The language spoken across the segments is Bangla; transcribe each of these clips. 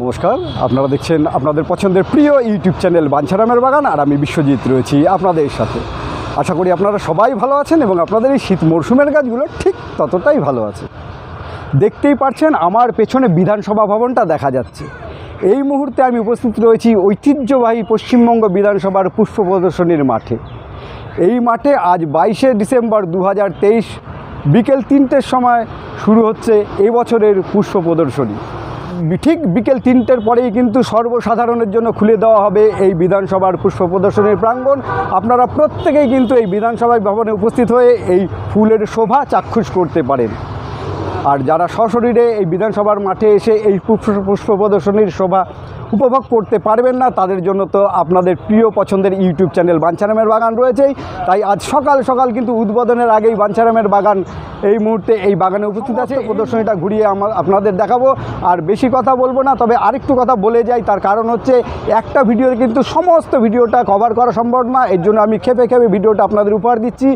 নমস্কার, আপনারা দেখছেন আপনাদের পছন্দের প্রিয় ইউটিউব চ্যানেল বাঞ্ছারামের বাগান আর আমি বিশ্বজিৎ রয়েছি আপনাদের সাথে। আশা করি আপনারা সবাই ভালো আছেন এবং আপনাদের এই শীত মরশুমের গাছগুলো ঠিক ততটাই ভালো আছে। দেখতেই পারছেন আমার পেছনে বিধানসভা ভবনটা দেখা যাচ্ছে। এই মুহূর্তে আমি উপস্থিত রয়েছি ঐতিহ্যবাহী পশ্চিমবঙ্গ বিধানসভার পুষ্প প্রদর্শনীর মাঠে। এই মাঠে আজ বাইশে ডিসেম্বর দু হাজার তেইশ বিকেল তিনটের সময় শুরু হচ্ছে এই বছরের পুষ্প প্রদর্শনী। ঠিক বিকেল তিনটের পরেই কিন্তু সর্বসাধারণের জন্য খুলে দেওয়া হবে এই বিধানসভার পুষ্প প্রদর্শনীর প্রাঙ্গণ। আপনারা প্রত্যেকেই কিন্তু এই বিধানসভা ভবনে উপস্থিত হয়ে এই ফুলের শোভা চাক্ষুষ করতে পারেন। আর যারা সশরীরে এই বিধানসভার মাঠে এসে এই পুষ্প পুষ্প প্রদর্শনীর শোভা উপভোগ করতে পারবেন না, তাদের জন্য তো আপনাদের প্রিয় পছন্দের ইউটিউব চ্যানেল বাঞ্ছারামের বাগান রয়েছেই। তাই আজ সকাল সকাল কিন্তু উদ্বোধনের আগেই বাঞ্ছারামের বাগান এই মুহূর্তে এই বাগানে উপস্থিত আছে। প্রদর্শনীটা ঘুরিয়ে আমার আপনাদের দেখাবো। আর বেশি কথা বলব না, তবে আরেকটু কথা বলে যাই। তার কারণ হচ্ছে একটা ভিডিওতে কিন্তু সমস্ত ভিডিওটা কভার করা সম্ভব না। এর জন্য আমি খেপে খেপে ভিডিওটা আপনাদের উপহার দিচ্ছি।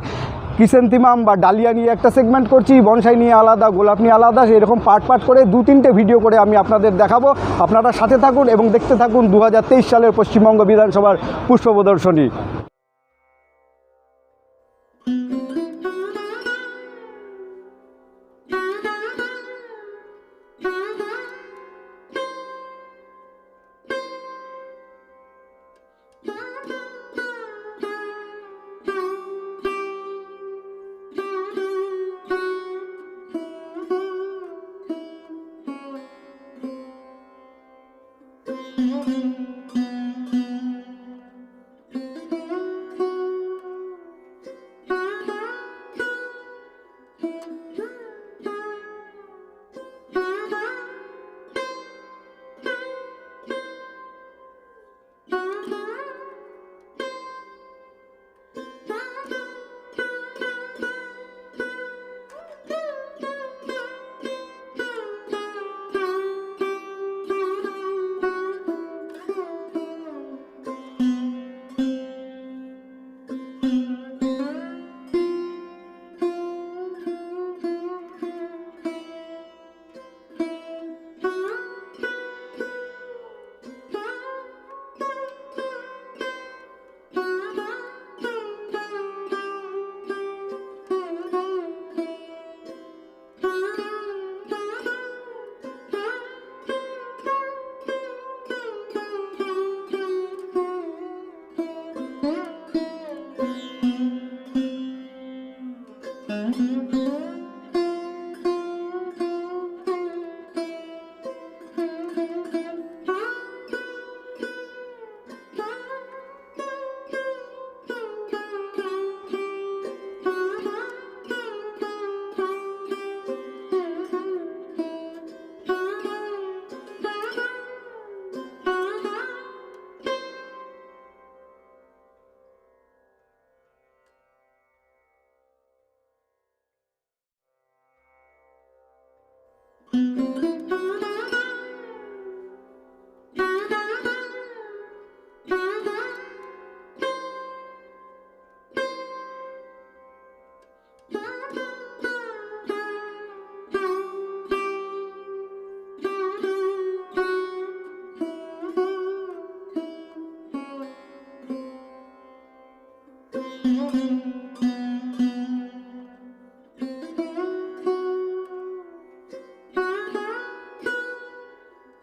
কিসেন্থিমাম বা ডালিয়া নিয়ে একটা সেগমেন্ট করছি, বনসাই নিয়ে আলাদা, গোলাপ নিয়ে আলাদা এরকম পার্ট পার্ট করে দু তিনটে ভিডিও করে আমি আপনাদের দেখাবো। আপনারা সাথে থাকুন এবং দেখতে থাকুন দু হাজার তেইশ সালের পশ্চিমবঙ্গ বিধানসভার পুষ্প প্রদর্শনী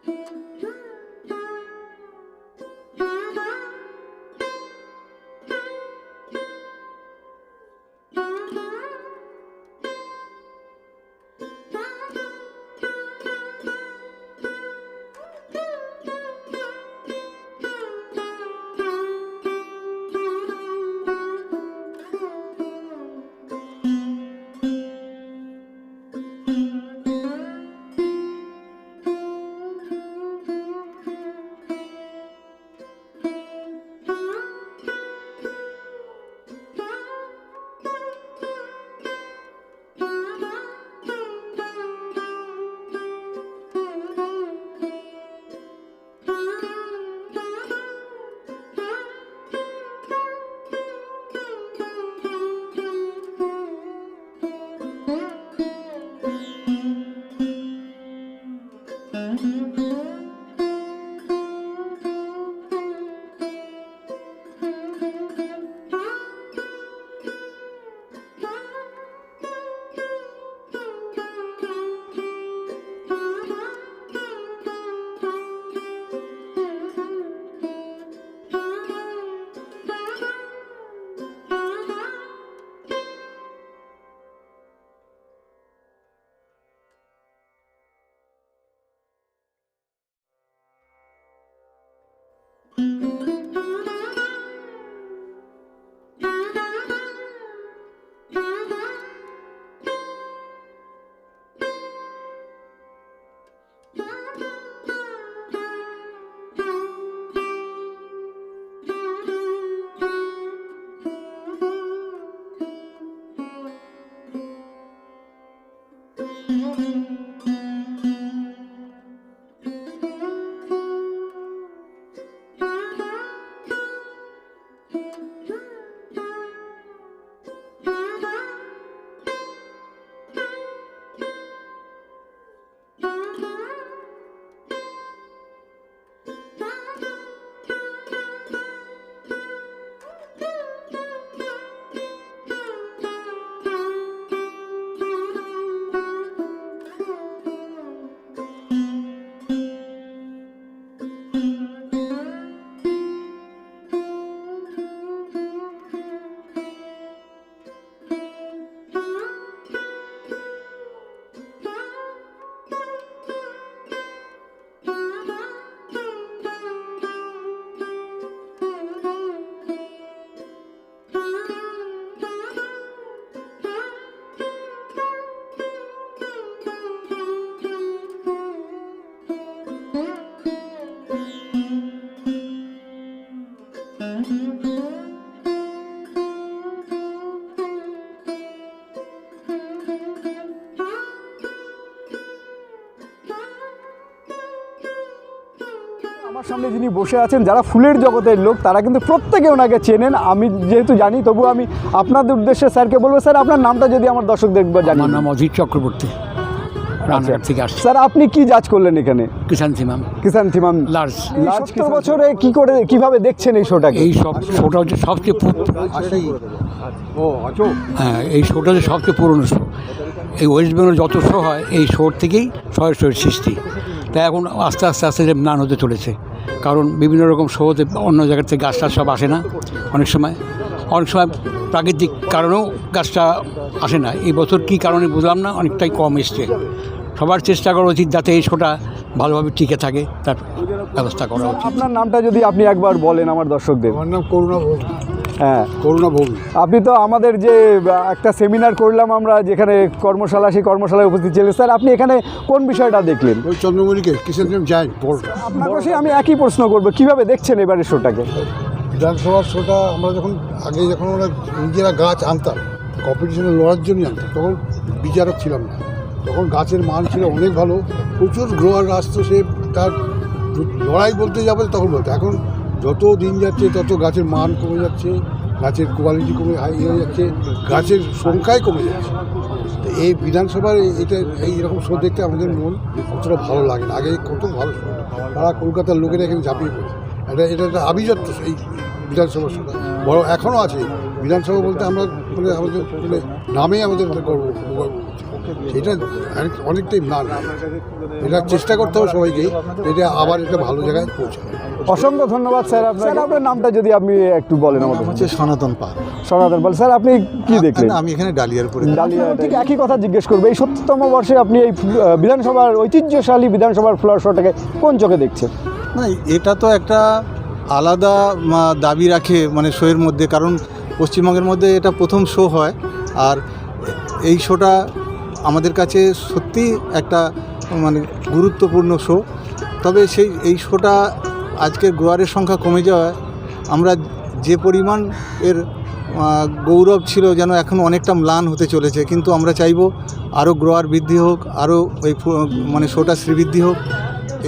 Thank you. আমার সামনে যিনি বসে আছেন যারা ফুলের জগতের লোক তারা কিন্তু প্রত্যেকে ওনাকে চেনেন। আমি যেহেতু জানি তবু আমি আপনাদের উদ্দেশ্যে স্যারকে বলব স্যার আপনার নামটা যদি আমার দর্শকদের জানি আমার নাম অজিত চক্রবর্তী। রানাঘাট থেকে আসছে। স্যার আপনি কি জাজ করলেন এখানে? কিষান কিষান থিমাম লার্জ। সত্তর বছরে কি করে কীভাবে দেখছেন এই শোটাকে এই সব শোটা হচ্ছে সবচেয়ে হ্যাঁ এই শোটা হচ্ছে সবচেয়ে পুরনো শো এই ওয়েস্ট বেঙ্গল যত শো হয় এই শোর থেকেই শয়ের শোয়ের সৃষ্টি। তাই এখন আস্তে আস্তে আস্তে ম্লান হতে চলেছে। কারণ বিভিন্ন রকম শোতে অন্য জায়গার থেকে গাছ টাছ সব আসে না। অনেক সময় অনেক সময় প্রাকৃতিক কারণেও গাছটা আসে না। এই বছর কী কারণে বুঝলাম না অনেকটাই কম এসছে। সবার চেষ্টা করা উচিত যাতে এই শোটা ভালোভাবে টিকে থাকে তার ব্যবস্থা করা উচিত। আপনার নামটা যদি আপনি একবার বলেন আমার দর্শকদের। আমার নাম করুণা ভৌম হ্যাঁ। করুণা ভৌমি আপনি তো আমাদের যে একটা সেমিনার করলাম আমরা যেখানে কর্মশালা সেই কর্মশালায় উপস্থিত ছিলেন। স্যার আপনি এখানে কোন বিষয়টা দেখলেন? ওই চন্দ্রমণিকে বড় আপনাকে সেই আমি একই প্রশ্ন করব। কীভাবে দেখছেন এবারের শোটাকে? বিধানসভার শোটা আমরা যখন আগে যখন আমরা নিজেরা গাছ আনতাম কম্পিটিশনে লড়ার জন্যই আনতাম, তখন বিচারক ছিলাম না। তখন গাছের মান ছিল অনেক ভালো, প্রচুর গ্রোয়ার আসতো, সে তার লড়াই বলতে যাবে তখন বলতো। এখন যত দিন যাচ্ছে, তত গাছের মান কমে যাচ্ছে, গাছের কোয়ালিটি কমে হাই হয়ে যাচ্ছে, গাছের সংখ্যাই কমে যাচ্ছে। তো এই বিধানসভার এটা এই রকম শো দেখতে আমাদের মন অতটা ভালো লাগে না। আগে কত ভালো শো তারা কলকাতার লোকেরা এখানে ঝাঁপিয়ে পড়ে এটা এটা একটা আভিজাত্য এই বিধানসভা সভা। বড় এখনও আছে। বিধানসভা বলতে আমরা আমাদের মানে নামেই আমাদের গর্ব গর্ব সেটা অনেকটাই ম্লান এটা চেষ্টা করতে হবে সবাইকে এটা আবার এটা ভালো জায়গায় পৌঁছাবে। অসংখ্য ধন্যবাদ স্যার। আপনার স্যার আপনার নামটা যদি আপনি একটু বলেন আমাদের হচ্ছে সনাতন পাল। সনাতন বল স্যার আপনি কি দেখলেন? আমি এখানে ডালিয়ার পরে ডালিয়া ঠিক একই কথা জিজ্ঞেস করব। এই সত্তরতম বর্ষে আপনি এই বিধানসভার ঐতিহ্যশালী বিধানসভার ফ্লোয়ার শোটাকে কোন চোখে দেখছেন? না এটা তো একটা আলাদা দাবি রাখে মানে শোয়ের মধ্যে। কারণ পশ্চিমবঙ্গের মধ্যে এটা প্রথম শো হয়। আর এই শোটা আমাদের কাছে সত্যি একটা মানে গুরুত্বপূর্ণ শো তবে সেই, এই শোটা আজকের গোয়ারের সংখ্যা কমে যাওয়ায় আমরা যে পরিমাণ এর গৌরব ছিল যেন এখন অনেকটা ম্লান হতে চলেছে কিন্তু আমরা চাইব আরও গ্রোয়ার বৃদ্ধি হোক আরও ওই মানে শোটা শ্রীবৃদ্ধি হোক।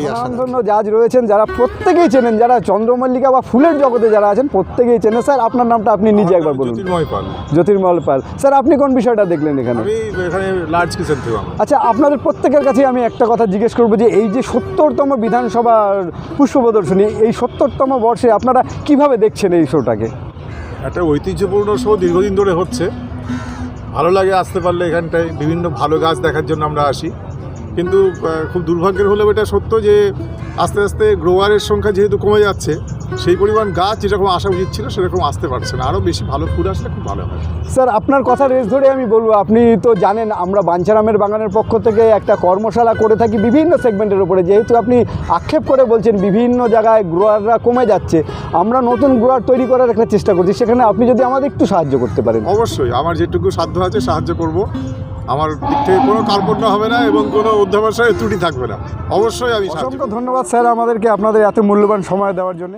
স্বনামধন্য জাজ রয়েছেন যারা প্রত্যেকেই চেনেন যারা চন্দ্রমল্লিকা বা ফুলের জগতে যারা আছেন প্রত্যেকেই চেনেন। স্যার আপনার নামটা আপনি নিজে একবার বলুন। জ্যোতির্ময় পাল। জ্যোতির্মল পাল। স্যার আপনি কোন বিষয়টা দেখলেন এখানে? এখানে লার্জ কিচেন আচ্ছা আপনাদের প্রত্যেকের কাছে আমি একটা কথা জিজ্ঞেস করব যে এই যে সত্তরতম বিধানসভার পুষ্প প্রদর্শনী এই সত্তরতম বর্ষে আপনারা কীভাবে দেখছেন এই শোটাকে? একটা ঐতিহ্যপূর্ণ শো দীর্ঘদিন ধরে হচ্ছে। ভালো লাগে আসতে পারলে এখানটায়। বিভিন্ন ভালো গাছ দেখার জন্য আমরা আসি। কিন্তু খুব দুর্ভাগ্যের হলেও এটা সত্য যে আস্তে আস্তে গ্রোয়ারের সংখ্যা যেহেতু কমে যাচ্ছে সেই পরিমাণ গাছ যেরকম আসা উচিত ছিল সেরকম আসতে পারছে না। আরও বেশি ভালো ফুল আসলে খুব ভালো হয়। স্যার আপনার কথা রেস ধরে আমি বলব আপনি তো জানেন আমরা বাঞ্ছারামের বাগানের পক্ষ থেকে একটা কর্মশালা করে থাকি বিভিন্ন সেগমেন্টের উপরে। যেহেতু আপনি আক্ষেপ করে বলছেন বিভিন্ন জায়গায় গ্রোয়াররা কমে যাচ্ছে আমরা নতুন গ্রোয়ার তৈরি করার একটা চেষ্টা করছি। সেখানে আপনি যদি আমাদের একটু সাহায্য করতে পারেন। অবশ্যই আমার যেটুকু সাধ্য আছে সাহায্য করব। আমার দিক থেকে কোনো কার্পণ্য হবে না এবং কোনো অধ্যাবসায় ত্রুটি থাকবে না। অবশ্যই আমি অসংখ্য ধন্যবাদ স্যার আমাদেরকে আপনাদের এত মূল্যবান সময় দেওয়ার জন্য।